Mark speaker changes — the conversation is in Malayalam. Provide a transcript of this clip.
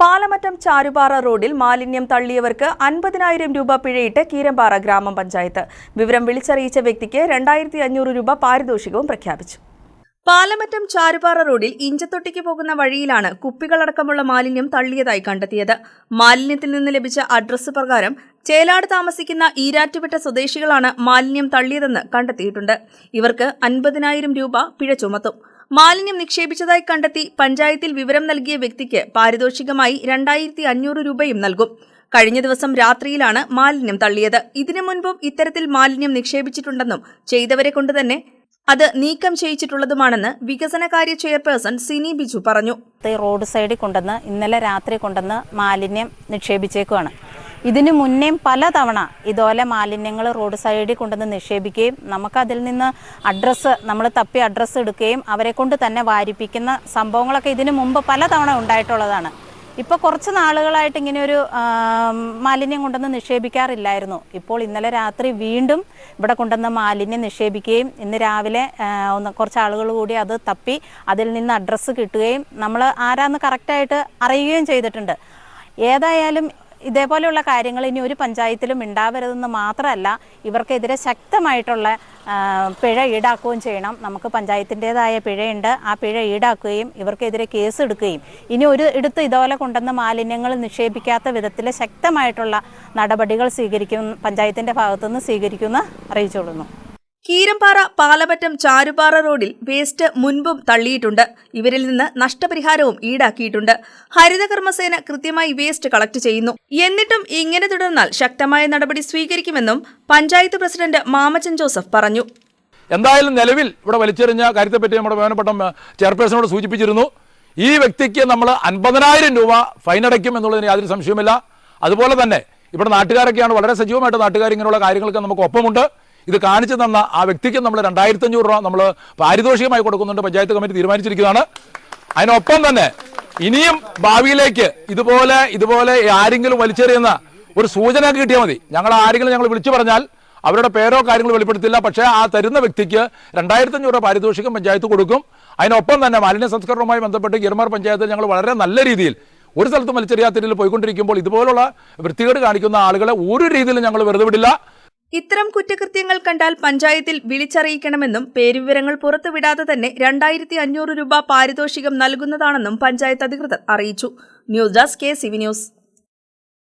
Speaker 1: പാലമറ്റം ചാരുപാറ റോഡിൽ മാലിന്യം തള്ളിയവർക്ക് അൻപതിനായിരം രൂപ പിഴയിട്ട് കീരമ്പാറ ഗ്രാമപഞ്ചായത്ത്. വിവരം വിളിച്ചറിയിച്ച വ്യക്തിക്ക് രണ്ടായിരത്തി അഞ്ഞൂറ് രൂപ പാരിതോഷികവും പ്രഖ്യാപിച്ചു. പാലമറ്റം ചാരുപാറ റോഡിൽ ഇഞ്ചത്തൊട്ടിക്ക് പോകുന്ന വഴിയിലാണ് കുപ്പികളടക്കമുള്ള മാലിന്യം തള്ളിയതായി കണ്ടെത്തിയത്. മാലിന്യത്തിൽ നിന്ന് ലഭിച്ച അഡ്രസ് പ്രകാരം ചേലാട് താമസിക്കുന്ന ഈരാറ്റുപെട്ട സ്വദേശികളാണ് മാലിന്യം തള്ളിയതെന്ന് കണ്ടെത്തിയിട്ടുണ്ട്. ഇവർക്ക് അൻപതിനായിരം രൂപ പിഴ ചുമത്തും. മാലിന്യം നിക്ഷേപിച്ചതായി കണ്ടെത്തി പഞ്ചായത്തിൽ വിവരം നൽകിയ വ്യക്തിക്ക് പാരിതോഷികമായി രണ്ടായിരത്തി അഞ്ഞൂറ് രൂപയും നൽകും. കഴിഞ്ഞ ദിവസം രാത്രിയിലാണ് മാലിന്യം തള്ളിയത്. ഇതിനു മുൻപും ഇത്തരത്തിൽ മാലിന്യം നിക്ഷേപിച്ചിട്ടുണ്ടെന്നും ചെയ്തവരെ കൊണ്ടുതന്നെ അത് നീക്കം ചെയ്യിച്ചിട്ടുള്ളതുമാണെന്ന് വികസനകാര്യ ചെയർപേഴ്സൺ സിനി ബിജു പറഞ്ഞു.
Speaker 2: റോഡ് സൈഡിൽ കൊണ്ടുവന്ന് ഇന്നലെ രാത്രി കൊണ്ടുവന്ന് മാലിന്യം നിക്ഷേപിച്ചേക്കുവാണ്. ഇതിനു മുന്നേയും പലതവണ ഇതുപോലെ മാലിന്യങ്ങൾ റോഡ് സൈഡിൽ കൊണ്ടുവന്ന് നിക്ഷേപിക്കുകയും നമുക്കതിൽ നിന്ന് അഡ്രസ്സ് നമ്മൾ തപ്പി അഡ്രസ്സ് എടുക്കുകയും അവരെ കൊണ്ട് തന്നെ വാരിപ്പിക്കുന്ന സംഭവങ്ങളൊക്കെ ഇതിനു മുമ്പ് പലതവണ ഉണ്ടായിട്ടുള്ളതാണ്. ഇപ്പോൾ കുറച്ച് നാളുകളായിട്ട് ഇങ്ങനെ ഒരു മാലിന്യം കൊണ്ടുവന്ന് നിക്ഷേപിക്കാറില്ലായിരുന്നു. ഇപ്പോൾ ഇന്നലെ രാത്രി വീണ്ടും ഇവിടെ കൊണ്ടുവന്ന് മാലിന്യം നിക്ഷേപിക്കുകയും ഇന്ന് രാവിലെ ഒന്ന് കുറച്ച് ആളുകൾ കൂടി അത് തപ്പി അതിൽ നിന്ന് അഡ്രസ്സ് കിട്ടുകയും നമ്മൾ ആരാന്ന് കറക്റ്റായിട്ട് അറിയുകയും ചെയ്തിട്ടുണ്ട്. ഏതായാലും ഇതേപോലെയുള്ള കാര്യങ്ങൾ ഇനി ഒരു പഞ്ചായത്തിലും ഉണ്ടാവരുതെന്ന് മാത്രമല്ല ഇവർക്കെതിരെ ശക്തമായിട്ടുള്ള പിഴ ഈടാക്കുകയും ചെയ്യണം. നമുക്ക് പഞ്ചായത്തിന്റെതായ പിഴയുണ്ട്. ആ പിഴ ഈടാക്കുകയും ഇവർക്കെതിരെ കേസ് എടുക്കുകയും ഇനി ഒരു എടുത്ത് ഇതുപോലെ കൊണ്ടുവന്ന മാലിന്യങ്ങൾ നിക്ഷേപിക്കാത്ത വിധത്തിൽ ശക്തമായിട്ടുള്ള നടപടികൾ സ്വീകരിക്കും പഞ്ചായത്തിന്റെ ഭാഗത്തുനിന്ന് സ്വീകരിക്കുമെന്ന് അറിയിച്ചുകൊള്ളുന്നു.
Speaker 1: കീരമ്പാറ പാലപറ്റം ചാരുപാറ റോഡിൽ വേസ്റ്റ് മുൻപും തള്ളിയിട്ടുണ്ട്. ഇവരിൽ നിന്ന് നഷ്ടപരിഹാരവും ഈടാക്കിയിട്ടുണ്ട്. ഹരിതകർമ്മസേന കൃത്യമായി വേസ്റ്റ് കളക്ട് ചെയ്യുന്നു. എന്നിട്ടും ഇങ്ങനെ തുടർന്നാൽ ശക്തമായ നടപടി സ്വീകരിക്കുമെന്നും പഞ്ചായത്ത് പ്രസിഡന്റ് മാമച്ചൻ ജോസഫ് പറഞ്ഞു.
Speaker 3: എന്തായാലും നിലവിൽ ഇവിടെ വലിച്ചെറിഞ്ഞ കാര്യത്തെപ്പറ്റി നമ്മുടെ ബഹുമാനപ്പെട്ട മ- ചെയർപേഴ്സണോട് സൂചിപ്പിച്ചിരുന്നു. ഈ വ്യക്തിക്ക് നമ്മൾ അൻപതിനായിരം രൂപ ഫൈൻ അടയ്ക്കും എന്നുള്ളതിന് യാതൊരു സംശയമില്ല അതുപോലെ തന്നെ ഇവിടെ നാട്ടുകാരൊക്കെയാണ് വളരെ സജീവമായിട്ട് നാട്ടുകാർ ഇങ്ങനെയുള്ള കാര്യങ്ങൾക്ക് നമുക്ക് ഒപ്പമുണ്ട്. ഇത് കാണിച്ചു തന്ന ആ വ്യക്തിക്ക് നമ്മൾ രണ്ടായിരത്തി അഞ്ഞൂറ് രൂപ നമ്മൾ പാരിതോഷികമായി കൊടുക്കുന്നുണ്ട്. പഞ്ചായത്ത് കമ്മിറ്റി തീരുമാനിച്ചിരിക്കുന്നതാണ് അതിനൊപ്പം തന്നെ ഇനിയും ഭാവിയിലേക്ക് ഇതുപോലെ ഇതുപോലെ ആരെങ്കിലും വലിച്ചെറിയുന്ന ഒരു സൂചന കിട്ടിയാൽ മതി. ഞങ്ങൾ ആരെങ്കിലും ഞങ്ങൾ വിളിച്ചു പറഞ്ഞാൽ അവരുടെ പേരോ കാര്യങ്ങളോ വെളിപ്പെടുത്തില്ല. പക്ഷേ ആ തരുന്ന വ്യക്തിക്ക് രണ്ടായിരത്തി അഞ്ഞൂറ് രൂപ പാരിതോഷികം പഞ്ചായത്ത് കൊടുക്കും. അതിനൊപ്പം തന്നെ മാലിന്യ സംസ്കരണവുമായി ബന്ധപ്പെട്ട് ഗിർമാർ പഞ്ചായത്തിൽ ഞങ്ങൾ വളരെ നല്ല രീതിയിൽ ഒരു സ്ഥലത്തും വലിച്ചെറിയാത്ത രീതിയിൽ പോയിക്കൊണ്ടിരിക്കുമ്പോൾ ഇതുപോലുള്ള വൃത്തികേട് കാണിക്കുന്ന ആളുകളെ ഒരു രീതിയിലും ഞങ്ങൾ വെറുതെ വിടില്ല.
Speaker 1: ഇത്തരം കുറ്റകൃത്യങ്ങൾ കണ്ടാൽ പഞ്ചായത്തിൽ വിളിച്ചറിയിക്കണമെന്നും പേരുവിവരങ്ങൾ പുറത്തുവിടാതെ തന്നെ രണ്ടായിരത്തി അഞ്ഞൂറ് രൂപ പാരിതോഷികം നൽകുന്നതാണെന്നും പഞ്ചായത്ത് അധികൃതർ അറിയിച്ചു. News desk K CV news.